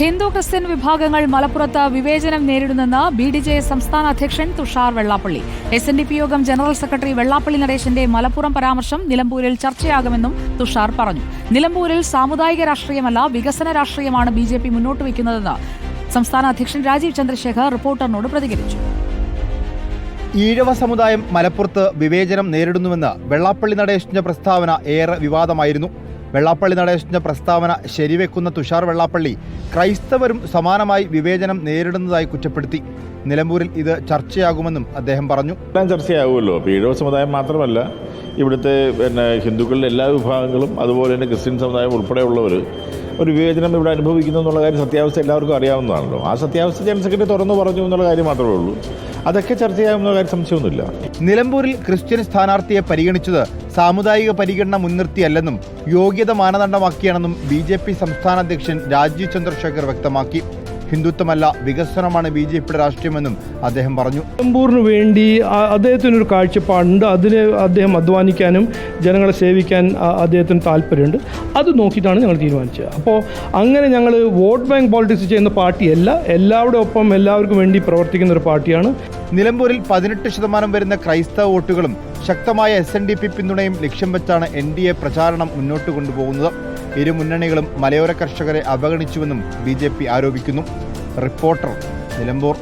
Hindu Christian വിഭാഗങ്ങൾ മലപ്പുറത്ത് വിവേചനം നേരിടുന്നെന്ന് ബി ഡി ജെ സംസ്ഥാന അധ്യക്ഷൻ Tushar Vellappally. S N D P യോഗം ജനറൽ സെക്രട്ടറി വെള്ളാപ്പള്ളി നടേശന്റെ മലപ്പുറം പരാമർശം നിലമ്പൂരിൽ ചർച്ചയാകുമെന്നും തുഷാർ പറഞ്ഞു. നിലമ്പൂരിൽ സാമുദായിക രാഷ്ട്രീയമല്ല വികസന രാഷ്ട്രീയമാണ് ബി ജെ പി മുന്നോട്ട് വയ്ക്കുന്നതെന്ന് സംസ്ഥാന അധ്യക്ഷൻ രാജീവ് ചന്ദ്രശേഖർ റിപ്പോർട്ടറിനോട് പ്രതികരിച്ചു. ഈഴവ സമുദായം മലപ്പുറത്ത് വിവേചനം നേരിടുന്നുവെന്ന് വെള്ളാപ്പള്ളി നടേശന്റെ പ്രസ്താവന ഏറെ വിവാദമായിരുന്നു. വെള്ളാപ്പള്ളി നടേശന്റെ പ്രസ്താവന ശരിവെക്കുന്ന തുഷാർ വെള്ളാപ്പള്ളി ക്രൈസ്തവരും സമാനമായി വിവേചനം നേരിടുന്നതായി കുറ്റപ്പെടുത്തി. നിലമ്പൂരിൽ ഇത് ചർച്ചയാകുമെന്നും അദ്ദേഹം പറഞ്ഞു. ചർച്ചയാകുമല്ലോ പീഡോ സമുദായം മാത്രമല്ല ഇവിടുത്തെ പിന്നെ ഹിന്ദുക്കളുടെ എല്ലാ വിഭാഗങ്ങളും അതുപോലെ തന്നെ ക്രിസ്ത്യൻ സമുദായം ഉൾപ്പെടെയുള്ളവർ ഒരു വിവേചനം ഇവിടെ അനുഭവിക്കുന്നു എന്നുള്ള കാര്യം സത്യാവസ്ഥ എല്ലാവർക്കും അറിയാവുന്നതാണല്ലോ. ആ സത്യാവസ്ഥ ജനറൽ സെക്രട്ടറി തുറന്നു പറഞ്ഞു എന്നുള്ള കാര്യം മാത്രമേ ഉള്ളൂ. അതൊക്കെ ചർച്ച ചെയ്യാവുന്ന കാര്യം സംശയമൊന്നുമില്ല. നിലമ്പൂരിൽ ക്രിസ്ത്യൻ സ്ഥാനാർത്ഥിയെ പരിഗണിച്ചത് സാമുദായിക പരിഗണന മുൻനിർത്തിയല്ലെന്നും യോഗ്യത മാനദണ്ഡമാക്കിയാണെന്നും ബി സംസ്ഥാന അധ്യക്ഷൻ രാജീവ് ചന്ദ്രശേഖർ വ്യക്തമാക്കി. ഹിന്ദുത്വമല്ല വികസനമാണ് ബി ജെ പിയുടെ രാഷ്ട്രീയമെന്നും അദ്ദേഹം പറഞ്ഞു. നിലമ്പൂരിന് വേണ്ടി അദ്ദേഹത്തിനൊരു കാഴ്ചപ്പാടുണ്ട്. അതിന് അദ്ദേഹം അധ്വാനിക്കാനും ജനങ്ങളെ സേവിക്കാൻ അദ്ദേഹത്തിന് താല്പര്യമുണ്ട്. അത് നോക്കിയിട്ടാണ് ഞങ്ങൾ തീരുമാനിച്ചത്. അപ്പോൾ അങ്ങനെ ഞങ്ങൾ വോട്ട് ബാങ്ക് പോളിറ്റിക്സ് ചെയ്യുന്ന പാർട്ടിയല്ല എല്ലാവരുടെ ഒപ്പം എല്ലാവർക്കും വേണ്ടി പ്രവർത്തിക്കുന്ന ഒരു പാർട്ടിയാണ്. നിലമ്പൂരിൽ പതിനെട്ട് ശതമാനം വരുന്ന ക്രൈസ്തവ വോട്ടുകളും ശക്തമായ എസ് എൻ ഡി പി പിന്തുണയും ലക്ഷ്യം വെച്ചാണ് എൻ ഡി എ പ്രചാരണം മുന്നോട്ട് കൊണ്ടുപോകുന്നത്. ഇരു മുന്നണികളും മലയോര കർഷകരെ അവഗണിച്ചുവെന്നും ബി ജെ പി ആരോപിക്കുന്നു. റിപ്പോർട്ടർ നിലമ്പൂർ.